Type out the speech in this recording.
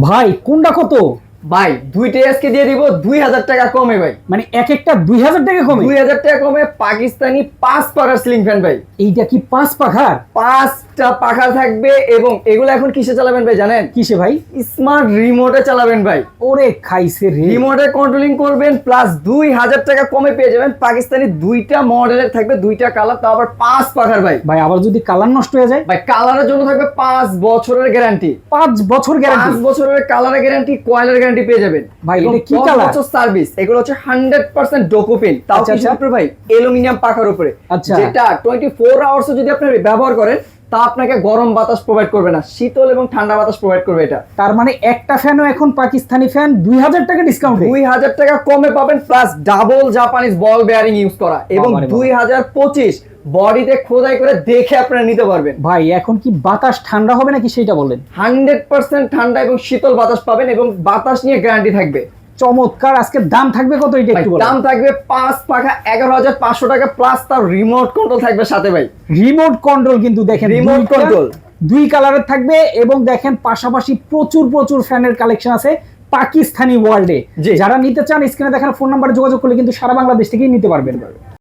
ভাই কোনটা কত? ভাই দুইটা আজকে দিয়ে দিব দুই হাজার টাকা কমে ভাই। মানে এক একটা দুই হাজার টাকা কমে? দুই হাজার টাকা কমে পাকিস্তানি পাঁচ পাখার সিলিং ফ্যান ভাই। এইটা কি পাঁচ পাখার? পাঁচটা পাখা থাকবে এবং এগুলো এখন কিসে চালাবেন ভাই জানেন? কিসে ভাই? স্মার্ট রিমোটে চালাবেন ভাই। ওরে খাইছে রিমোটে কন্ট্রোলিং করবেন প্লাস দুই হাজার টাকা কমে পেয়ে যাবেন। পাকিস্তানি দুইটা মডেলের থাকবে দুইটা কালার তাও আবার পাঁচ পাখার ভাই। ভাই আবার যদি কালার নষ্ট হয়ে যায়? ভাই কালারের জন্য থাকবে পাঁচ বছরের গ্যারান্টি পাঁচ বছর গ্যারান্টি পাঁচ বছরের কালারের গ্যারান্টি কয়েলের গ্যারান্টি পেয়ে যাবেন। ভাই, এটা কি কালার আচ্ছা বছর সার্ভিস এগুলো হচ্ছে হান্ড্রেড পার্সেন্ট ডোকোপিন তাও আচ্ছা, কিসের আচ্ছা। ভাই? অ্যালুমিনিয়াম পাকার উপরে। আচ্ছা। যেটা টোয়েন্টি ফোর আওয়ার্স যদি আপনি ব্যবহার করেন তা আপনাকে গরম বাতাস প্রোভাইড করবে না। শীতল এবং ঠান্ডা বাতাস প্রোভাইড করবে এটা। তার মানে একটা ফ্যানও এখন পাকিস্তানি ফ্যান দুই হাজার টাকা ডিসকাউন্ট দুই হাজার টাকা কমে পাবেন plus double Japanese ball bearing use করা। এবং দুই হাজার পঁচিশ বডিতে খোদাই করে দেখে আপনারা নিতে পারবেন। ভাই এখন কি বাতাস ঠান্ডা হবে নাকি সেটা বলেন? হান্ড্রেড পার্সেন্ট ঠান্ডা এবং শীতল বাতাস পাবেন এবং বাতাস নিয়ে গ্যারান্টি থাকবে। চমৎকার। আজকে দাম থাকবে কত এটা একটু দাম থাকবে পাঁচ পাখা এগারো হাজার পাঁচশো টাকা প্লাস তার রিমোট কন্ট্রোল থাকবে সাথে ভাই। রিমোট কন্ট্রোল কিন্তু দেখেন রিমোট কন্ট্রোল দুই কালারের থাকবে এবং দেখেন পাশাপাশি প্রচুর প্রচুর ফ্যানের কালেকশন আছে পাকিস্তানি ওয়ার্ল্ডে। যারা নিতে চান স্ক্রিনে দেখার ফোন নাম্বারে যোগাযোগ করলে কিন্তু সারা বাংলাদেশ থেকেই নিতে পারবেন।